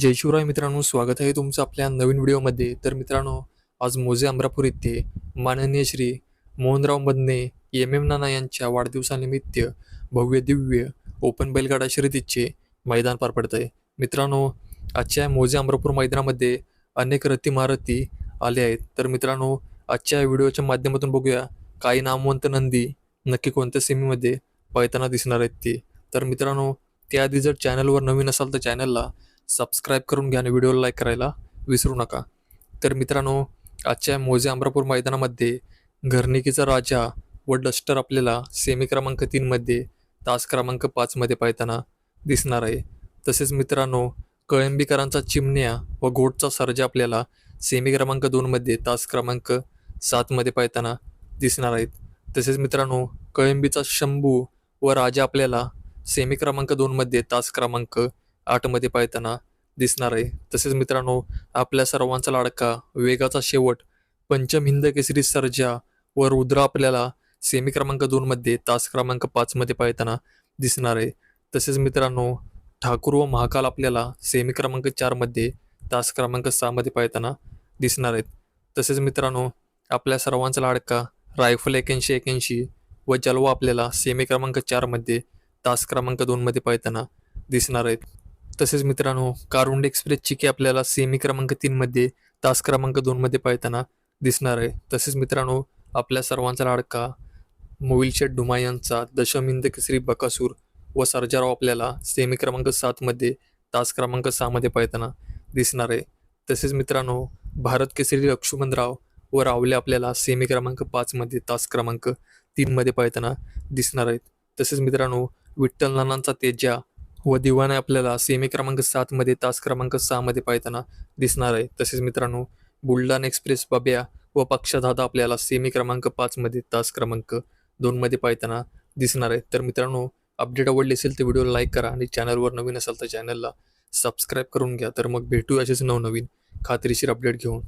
जय शिवराय मित्रांनो स्वागत आहे तुमचं आपल्या नवीन व्हिडिओमध्ये. तर मित्रांनो आज मोजे अमरापूर येथे माननीय श्री मोहनराव मदने एम एम नाना यांच्या वाढदिवसानिमित्त भव्य दिव्य ओपन बैलगाडा शर्यतीचे मैदान पार पडत आहे मित्रांनो आजच्या मोजे अमरापूर मैदानामध्ये अनेक रथी महारथी आले आहेत. तर मित्रांनो आजच्या व्हिडिओच्या माध्यमातून बघूया काही नामवंत नंदी नक्की कोणत्या सेमीमध्ये पळताना दिसणार आहेत ते. तर मित्रांनो त्याआधी जर चॅनलवर नवीन असाल तर चॅनलला सबस्क्राईब करून घ्या आणि व्हिडिओला लाईक करायला विसरू नका. तर मित्रांनो आजच्या मोजे अमरापूर मैदानामध्ये घरनिकीचा राजा व डस्टर आपल्याला सेमी क्रमांक तीनमध्ये तास क्रमांक पाचमध्ये पाहताना दिसणार आहे. तसेच मित्रांनो कळंबीकरांचा चिमण्या व घोटचा सर्जा आपल्याला सेमी क्रमांक दोनमध्ये तास क्रमांक सातमध्ये पाहताना दिसणार आहेत. तसेच मित्रांनो कळंबीचा शंभू व राजा आपल्याला सेमी क्रमांक दोनमध्ये तास क्रमांक आठमध्ये पाहताना दिसणार आहे. तसेच मित्रांनो आपल्या सर्वांचा लाडका वेगाचा शेवट पंचम हिंद केसरी सर्जा व रुद्र आपल्याला सेमी क्रमांक दोनमध्ये तास क्रमांक पाचमध्ये पाहताना दिसणार आहे. तसेच मित्रांनो ठाकूर व महाकाल आपल्याला सेमी क्रमांक चारमध्ये तास क्रमांक सहामध्ये पाहताना दिसणार आहेत. तसेच मित्रांनो आपल्या सर्वांचा लाडका रायफल एक्याऐंशी एक्याऐंशी व जलवा आपल्याला सेमी क्रमांक चारमध्ये तास क्रमांक दोनमध्ये पाहताना दिसणार आहेत. तसेच मित्रांनो कारुंड एक्सप्रेस की आपल्याला सेमी क्रमांक तीनमध्ये तास क्रमांक दोनमध्ये पाहताना दिसणार आहे. तसेच मित्रांनो आपल्या सर्वांचा लाडका मोविलशेठ डुमायांचा दशमिंद केसरी बकासूर व सर्जाराव आपल्याला सेमी क्रमांक सातमध्ये तास क्रमांक सहामध्ये पाहताना दिसणार आहे. तसेच मित्रांनो भारत केसरी लक्ष्मणराव व रावले आपल्याला सेमी क्रमांक पाचमध्ये तास क्रमांक तीनमध्ये पाहताना दिसणार आहेत. तसेच मित्रांनो विठ्ठल नानांचा तेजा व दिवाने आपल्याला सेमी क्रमांक सातमध्ये तास क्रमांक सहामध्ये पाहताना दिसणार आहे. तसेच मित्रांनो बुलढाणा एक्सप्रेस बब्या व पक्षदादा आपल्याला सेमी क्रमांक पाचमध्ये तास क्रमांक दोनमध्ये पाहताना दिसणार आहे. तर मित्रांनो अपडेट आवडली असेल तर व्हिडिओला लाईक करा आणि चॅनलवर नवीन असाल तर चॅनलला सबस्क्राईब करून घ्या. तर मग भेटू असेच नवनवीन खात्रीशीर अपडेट घेऊन.